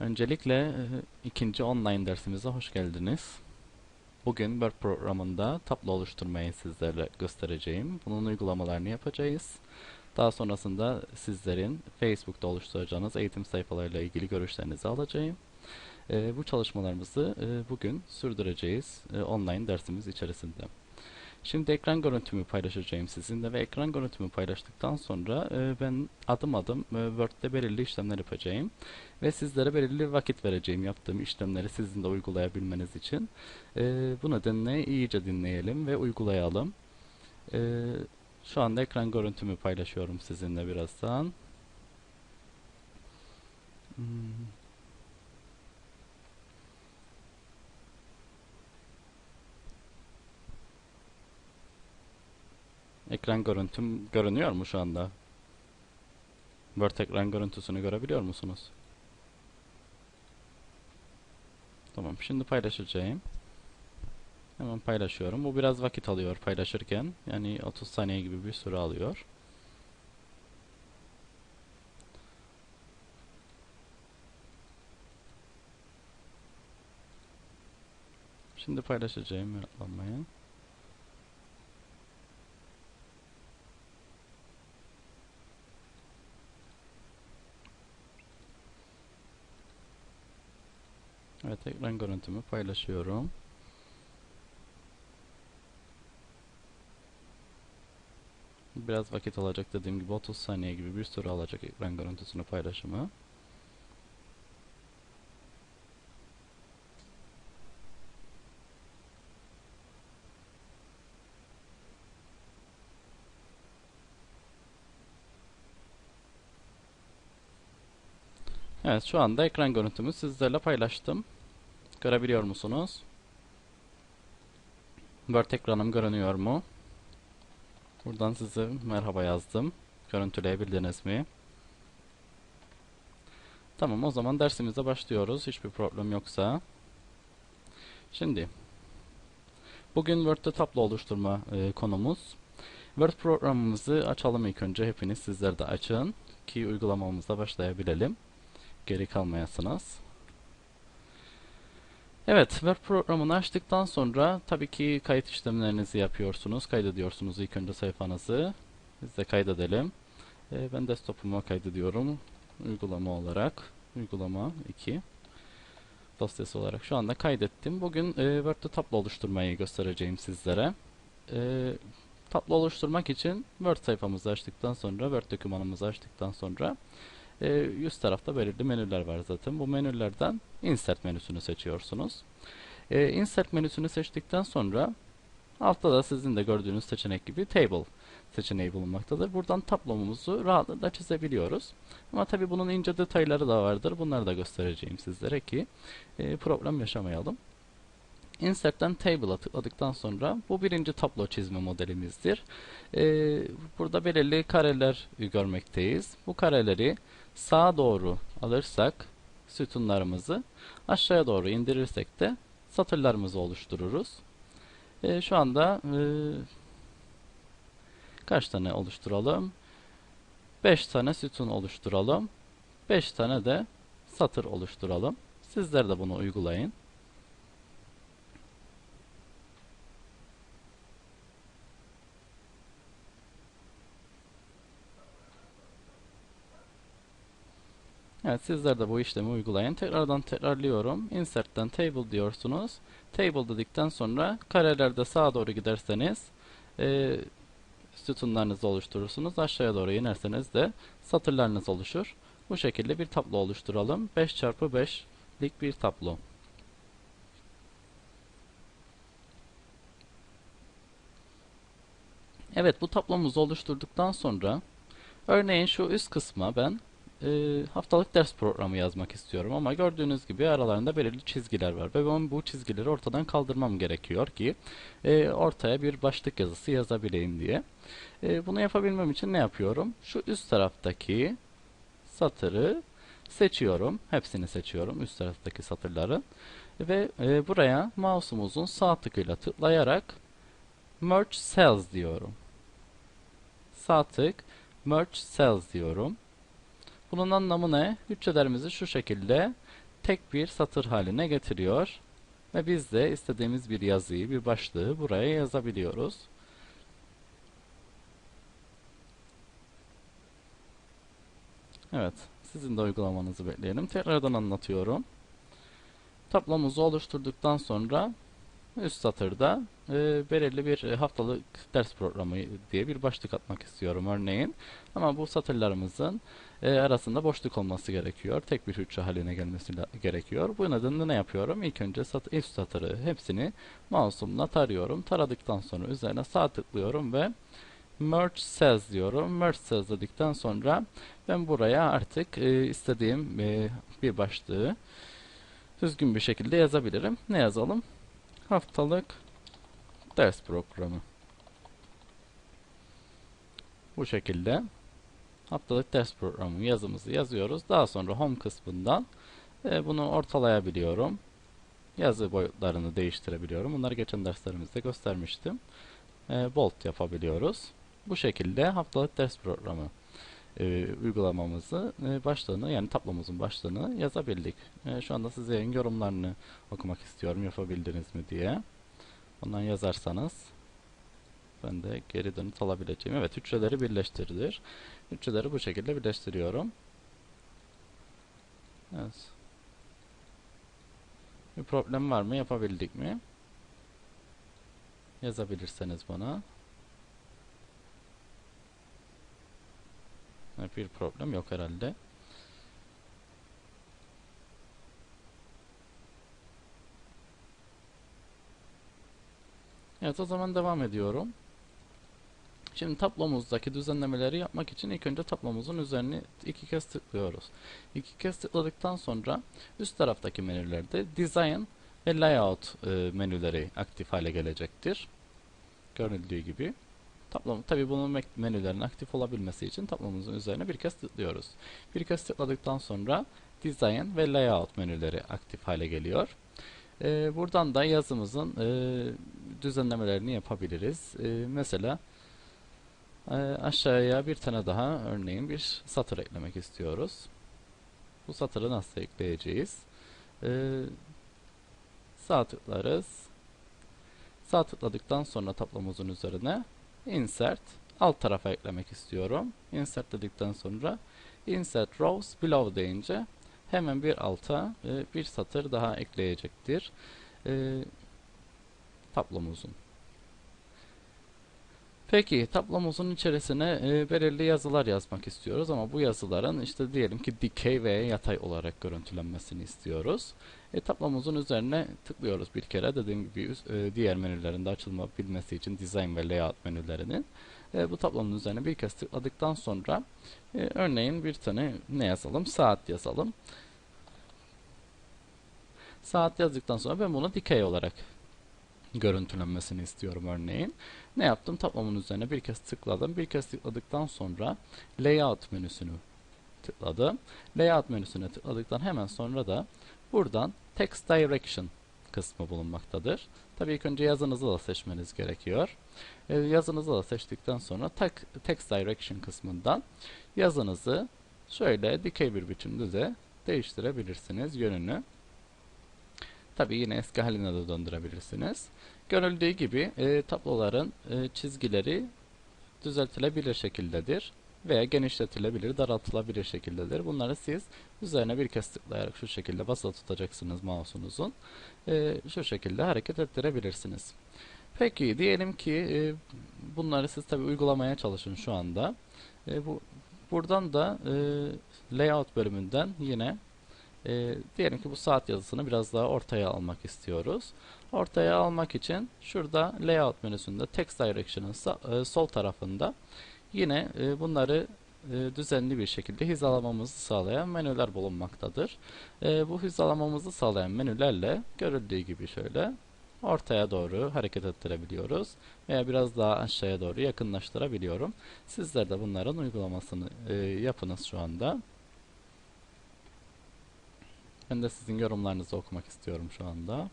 Öncelikle e, ikinci online dersimize hoş geldiniz. Bugün Word programında tablo oluşturmayı sizlerle göstereceğim. Bunun uygulamalarını yapacağız. Daha sonrasında sizlerin Facebook'ta oluşturacağınız eğitim sayfalarıyla ilgili görüşlerinizi alacağım. E, bu çalışmalarımızı e, bugün sürdüreceğiz online dersimiz içerisinde. Şimdi ekran görüntümü paylaşacağım sizinle ve ekran görüntümü paylaştıktan sonra e, ben adım adım e, Word'de belirli işlemler yapacağım ve sizlere belirli vakit vereceğim yaptığım işlemleri sizin de uygulayabilmeniz için. E, bu nedenle iyice dinleyelim ve uygulayalım. E, şu anda ekran görüntümü paylaşıyorum sizinle birazdan. Hmm. Ekran görüntüm görünüyor mu şu anda? Word ekran görüntüsünü görebiliyor musunuz? Tamam, şimdi paylaşacağım. Hemen paylaşıyorum. Bu biraz vakit alıyor paylaşırken. Yani 30 saniye gibi bir süre alıyor. Şimdi paylaşacağım, meraklanmayın. Evet ekran görüntümü paylaşıyorum. Biraz vakit alacak dediğim gibi 30 saniye gibi bir süre alacak ekran görüntüsünü paylaşımı. Evet şu anda ekran görüntümü sizlerle paylaştım. Görebiliyor musunuz? Word ekranım görünüyor mu? Buradan size merhaba yazdım. Görüntüleyebildiniz mi? Tamam o zaman dersimize başlıyoruz. Hiçbir problem yoksa. Şimdi bugün Word'de tablo oluşturma e, konumuz. Word programımızı açalım ilk önce. Hepiniz sizler de açın ki uygulamamıza başlayabilelim. Geri kalmayasınız. Evet, Word programını açtıktan sonra tabii ki kayıt işlemlerinizi yapıyorsunuz. Kaydediyorsunuz ilk önce sayfanızı. Biz de kaydedelim. Ee, ben desktop'uma kaydediyorum. Uygulama olarak. Uygulama 2 dosyası olarak şu anda kaydettim. Bugün e, Word'de tablo oluşturmayı göstereceğim sizlere. E, tablo oluşturmak için Word sayfamızı açtıktan sonra, Word dokümanımızı açtıktan sonra e, üst tarafta belirli menüler var zaten. Bu menülerden Insert menüsünü seçiyorsunuz. E, insert menüsünü seçtikten sonra altta da sizin de gördüğünüz seçenek gibi Table seçeneği bulunmaktadır. Buradan tablomuzu rahatlıkla çizebiliyoruz. Ama tabi bunun ince detayları da vardır. Bunları da göstereceğim sizlere ki e, problem yaşamayalım. Insert'ten Table'a tıkladıktan sonra bu birinci tablo çizme modelimizdir. Ee, burada belirli kareler görmekteyiz. Bu kareleri sağa doğru alırsak sütunlarımızı aşağıya doğru indirirsek de satırlarımızı oluştururuz. Ee, şu anda e, kaç tane oluşturalım? 5 tane sütun oluşturalım. 5 tane de satır oluşturalım. Sizler de bunu uygulayın. Evet sizler de bu işlemi uygulayın. Tekrardan tekrarlıyorum. Insert'ten table diyorsunuz. Table dedikten sonra karelerde sağa doğru giderseniz e, sütunlarınızı oluşturursunuz. Aşağıya doğru inerseniz de satırlarınız oluşur. Bu şekilde bir tablo oluşturalım. 5 çarpı 5'lik bir tablo. Evet bu tablomuzu oluşturduktan sonra örneğin şu üst kısma ben e, haftalık ders programı yazmak istiyorum ama gördüğünüz gibi aralarında belirli çizgiler var ve ben bu çizgileri ortadan kaldırmam gerekiyor ki e, ortaya bir başlık yazısı yazabileyim diye. E, bunu yapabilmem için ne yapıyorum? Şu üst taraftaki satırı seçiyorum. Hepsini seçiyorum üst taraftaki satırları ve e, buraya mouse'umuzun sağ tıkıyla tıklayarak Merge Cells diyorum. Sağ tık Merge Cells diyorum. Bunun anlamı ne? Hücrelerimizi şu şekilde tek bir satır haline getiriyor. Ve biz de istediğimiz bir yazıyı, bir başlığı buraya yazabiliyoruz. Evet, sizin de uygulamanızı bekleyelim. Tekrardan anlatıyorum. Tablomuzu oluşturduktan sonra üst satırda e, belirli bir e, haftalık ders programı diye bir başlık atmak istiyorum örneğin. Ama bu satırlarımızın e, arasında boşluk olması gerekiyor. Tek bir hücre haline gelmesi gerekiyor. Bu nedenle ne yapıyorum? İlk önce sat üst satırı hepsini mouse'umla tarıyorum. Taradıktan sonra üzerine sağ tıklıyorum ve merge cells diyorum. Merge cells dedikten sonra ben buraya artık e, istediğim e, bir başlığı düzgün bir şekilde yazabilirim. Ne yazalım? Haftalık ders programı. Bu şekilde haftalık ders programı yazımızı yazıyoruz. Daha sonra home kısmından e, bunu ortalayabiliyorum. Yazı boyutlarını değiştirebiliyorum. Bunları geçen derslerimizde göstermiştim. E, bold yapabiliyoruz. Bu şekilde haftalık ders programı e, uygulamamızı e, başlığını yani tablomuzun başlığını yazabildik. E, şu anda size yorumlarını okumak istiyorum yapabildiniz mi diye. Ondan yazarsanız ben de geri dönüt alabileceğim. Evet hücreleri birleştirilir. Hücreleri bu şekilde birleştiriyorum. Evet. Bir problem var mı? Yapabildik mi? Yazabilirseniz bana. Bir problem yok herhalde. Evet o zaman devam ediyorum. Şimdi tablomuzdaki düzenlemeleri yapmak için ilk önce tablomuzun üzerine iki kez tıklıyoruz. İki kez tıkladıktan sonra üst taraftaki menülerde Design ve Layout e, menüleri aktif hale gelecektir. Görüldüğü gibi. Tablom, tabi bunun menülerin aktif olabilmesi için tablomuzun üzerine bir kez tıklıyoruz. Bir kez tıkladıktan sonra Design ve Layout menüleri aktif hale geliyor. Ee, buradan da yazımızın e, düzenlemelerini yapabiliriz. Ee, mesela e, aşağıya bir tane daha örneğin bir satır eklemek istiyoruz. Bu satırı nasıl ekleyeceğiz? Ee, sağ tıklarız. Sağ tıkladıktan sonra tablomuzun üzerine insert alt tarafa eklemek istiyorum. Insert dedikten sonra insert rows below deyince hemen bir alta e, bir satır daha ekleyecektir. E, tablomuzun. Peki tablomuzun içerisine e, belirli yazılar yazmak istiyoruz ama bu yazıların işte diyelim ki dikey veya yatay olarak görüntülenmesini istiyoruz. E, tablomuzun üzerine tıklıyoruz bir kere dediğim gibi e, diğer menülerinde açılabilmesi için design ve layout menülerinin. E, bu tablonun üzerine bir kez tıkladıktan sonra e, örneğin bir tane ne yazalım? Saat yazalım. Saat yazdıktan sonra ben bunu dikey olarak görüntülenmesini istiyorum örneğin. Ne yaptım? Tablomun üzerine bir kez tıkladım. Bir kez tıkladıktan sonra layout menüsünü tıkladım. Layout menüsüne tıkladıktan hemen sonra da buradan text direction kısmı bulunmaktadır. Tabii ilk önce yazınızı da seçmeniz gerekiyor. E, yazınızı da seçtikten sonra text direction kısmından yazınızı şöyle dikey bir biçimde değiştirebilirsiniz yönünü. Tabi yine eski haline de döndürebilirsiniz. Görüldüğü gibi e, tabloların e, çizgileri düzeltilebilir şekildedir veya genişletilebilir, daraltılabilir şekildedir. Bunları siz üzerine bir kez tıklayarak şu şekilde basılı tutacaksınız mouse'unuzun. E, şu şekilde hareket ettirebilirsiniz. Peki diyelim ki e, bunları siz tabi uygulamaya çalışın şu anda. E, bu Buradan da e, layout bölümünden yine e, diyelim ki bu saat yazısını biraz daha ortaya almak istiyoruz. Ortaya almak için şurada layout menüsünde text direction'ın e, sol tarafında yine e, bunları e, düzenli bir şekilde hizalamamızı sağlayan menüler bulunmaktadır. E, bu hizalamamızı sağlayan menülerle görüldüğü gibi şöyle ortaya doğru hareket ettirebiliyoruz veya biraz daha aşağıya doğru yakınlaştırabiliyorum. Sizler de bunların uygulamasını e, yapınız şu anda. Ben de sizin yorumlarınızı okumak istiyorum şu anda.